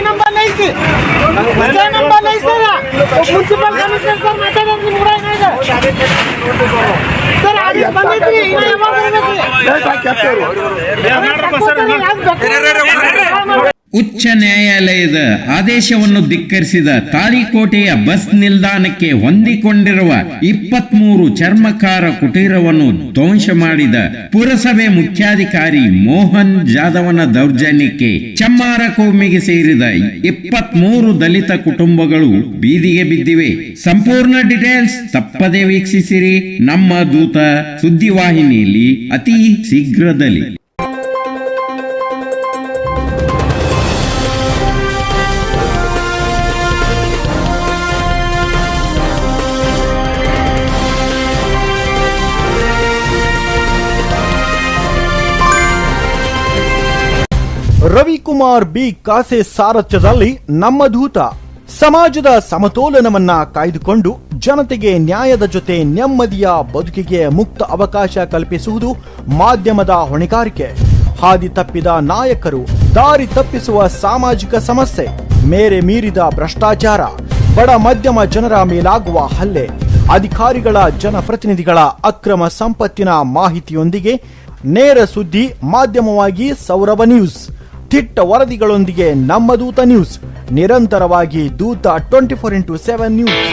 Number ಐತಿ ಅದೇ number ಐತಲ್ಲ ಮುನ್ಸಿಪಲ್ ಕಮಿಷನರ್ ಸರ್ ಮಾತಾಡೋದು ನಿಮ್ಮ ಸರ್ ಆದೇಶ ಬಂದೈತ್ರಿ. ಉಚ್ಚ ನ್ಯಾಯಾಲಯದ ಆದೇಶವನ್ನು ಧಿಕ್ಕರಿಸಿದ ತಾಳಿಕೋಟೆಯ ಬಸ್ ನಿಲ್ದಾಣಕ್ಕೆ ಹೊಂದಿಕೊಂಡಿರುವ ಇಪ್ಪತ್ಮೂರು ಚರ್ಮಕಾರ ಕುಟೀರವನ್ನು ಧ್ವಂಸ ಮಾಡಿದ ಪುರಸಭೆ ಮುಖ್ಯಾಧಿಕಾರಿ ಮೋಹನ್ ಜಾಧವನ ದೌರ್ಜನ್ಯಕ್ಕೆ ಚಮ್ಮಾರ ಕೋಮಿಗೆ ಸೇರಿದ ಇಪ್ಪತ್ಮೂರು ದಲಿತ ಕುಟುಂಬಗಳು ಬೀದಿಗೆ ಬಿದ್ದಿವೆ. ಸಂಪೂರ್ಣ ಡೀಟೇಲ್ಸ್ ತಪ್ಪದೆ ವೀಕ್ಷಿಸಿರಿ. ನಮ್ಮ ದೂತ ಸುದ್ದಿವಾಹಿನಿಯಲ್ಲಿ ಅತಿ ಶೀಘ್ರದಲ್ಲಿ. ರವಿಕುಮಾರ್ ಬಿ ಕಾಸೆ ಸಾರಥ್ಯದಲ್ಲಿ ನಮ್ಮ ದೂತ. ಸಮಾಜದ ಸಮತೋಲನವನ್ನ ಕಾಯ್ದುಕೊಂಡು ಜನತೆಗೆ ನ್ಯಾಯದ ಜೊತೆ ನೆಮ್ಮದಿಯ ಬದುಕಿಗೆ ಮುಕ್ತ ಅವಕಾಶ ಕಲ್ಪಿಸುವುದು ಮಾಧ್ಯಮದ ಹೊಣೆಗಾರಿಕೆ. ಹಾದಿ ತಪ್ಪಿದ ನಾಯಕರು, ದಾರಿ ತಪ್ಪಿಸುವ ಸಾಮಾಜಿಕ ಸಮಸ್ಯೆ, ಮೇರೆ ಮೀರಿದ ಭ್ರಷ್ಟಾಚಾರ, ಬಡ ಮಧ್ಯಮ ಜನರ ಮೇಲಾಗುವ ಹಲ್ಲೆ, ಅಧಿಕಾರಿಗಳ ಜನಪ್ರತಿನಿಧಿಗಳ ಅಕ್ರಮ ಸಂಪತ್ತಿನ ಮಾಹಿತಿಯೊಂದಿಗೆ ನೇರ ಸುದ್ದಿ, ಮಾಧ್ಯಮವಾಗಿ ಸೌರಭ ನ್ಯೂಸ್. ದಿಟ್ಟ ವರದಿಗಳೊಂದಿಗೆ ನಮ್ಮ ದೂತ ನ್ಯೂಸ್. ನಿರಂತರವಾಗಿ Dootha twenty four into seven news